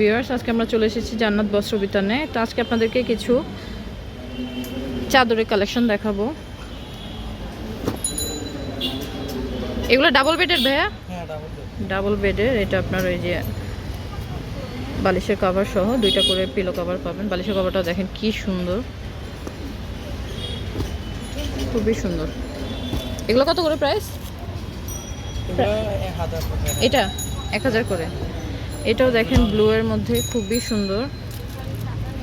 Viewers আজকে আমরা চলে এসেছি জান্নাত বস্ত্র বিতানে তো আজকে আপনাদেরকে কিছু চাদরের কালেকশন দেখাবো। এগুলো ডাবল বেডের ভাইয়া? হ্যাঁ ডাবল ডাবল বেডের এটা আপনার ওই যে বালিশের কভার সহ দুইটা করে পিলো কভার পাবেন। বালিশের কভারটা দেখেন কি সুন্দর। খুবই সুন্দর। এগুলো কত করে প্রাইস এটা এক হাজার করে। এটাও দেখেন ব্লু এর মধ্যে খুবই সুন্দর।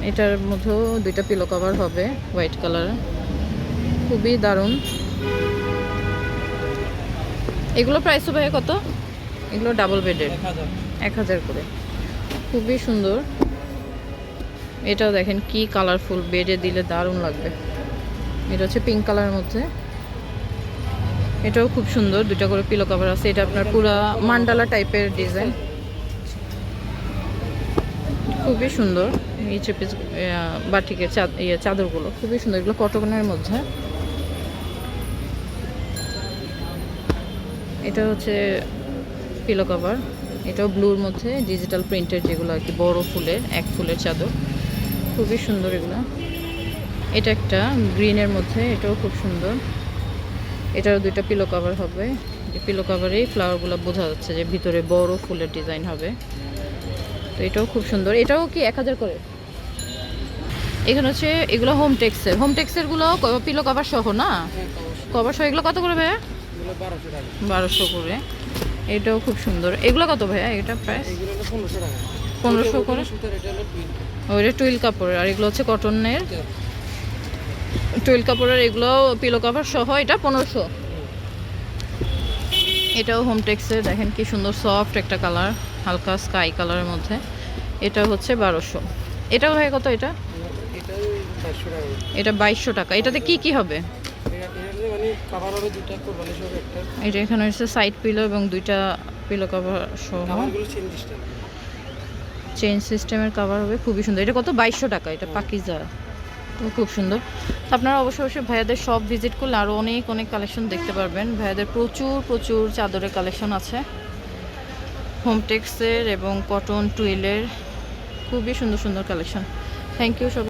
এটার মধ্যেও দুইটা পিলো কভার হবে হোয়াইট কালার খুবই দারুণ। এগুলো প্রাইস হবে কত? এগুলো ডাবল বেডের এক হাজার। এক হাজার করে। খুবই সুন্দর। এটাও দেখেন কি কালারফুল বেডে দিলে দারুণ লাগবে। এটা হচ্ছে পিঙ্ক কালারের মধ্যে। এটাও খুব সুন্দর দুটা করে পিলো কভার আছে। এটা আপনার পুরা মান্ডালা টাইপের ডিজাইন খুবই সুন্দর এই চেপিস বাটিকের চাদ ইয়ে চাদরগুলো, খুবই সুন্দর। এগুলো কটকনের মধ্যে। এটা হচ্ছে পিলো কভার এটাও ব্লুর মধ্যে ডিজিটাল প্রিন্টের যেগুলো আর কি, বড় ফুলের, এক ফুলের চাদর। খুবই সুন্দর এগুলো। এটা একটা গ্রিনের মধ্যে, এটাও খুব সুন্দর। এটারও দুইটা পিলো কভার হবে। পিলো কভারেই ফ্লাওয়ারগুলো বোঝা যাচ্ছে যে ভিতরে বড় ফুলের ডিজাইন হবে। তো এটাও খুব সুন্দর। এটাও কি এক হাজার করে? এখানে হচ্ছে এগুলো হোম টেক্সের হোম টেক্সেরগুলো পিলো কভার সহ না? কভার সহ এগুলো কত করে ভাইয়া? বারোশো করে। এটাও খুব সুন্দর। এগুলো কত ভাইয়া? এটা প্রাইস পনেরোশো করে। ওইটা টুইল কাপড়ের। আর এগুলো হচ্ছে কটনের টুইল কাপড়ের এগুলো পিলো কভার সহ এটা পনেরোশো। এটাও হোম টেক্সের দেখেন কি সুন্দর সফট একটা কালার হালকা স্কাই কালারের মধ্যে। এটা হচ্ছে বারোশো। এটা ভাই কত এটা? এটা বাইশশো টাকা। এটাতে কি কি হবে? এটা এখানে হচ্ছে সাইড পিলো এবং দুইটা পিলো কভার সহ। চেঞ্জ সিস্টেমের কভার হবে। খুবই সুন্দর। এটা কত? বাইশশো টাকা। এটা পাকিজা। খুব সুন্দর। আপনারা অবশ্যই অবশ্যই ভাইয়াদের সব ভিজিট করলে আরও অনেক অনেক কালেকশন দেখতে পারবেন। ভাইয়াদের প্রচুর প্রচুর চাদরের কালেকশন আছে। হোমটেক্সের এবং কটন টুয়েলের খুবই সুন্দর সুন্দর কালেকশন থ্যাংক ইউ সব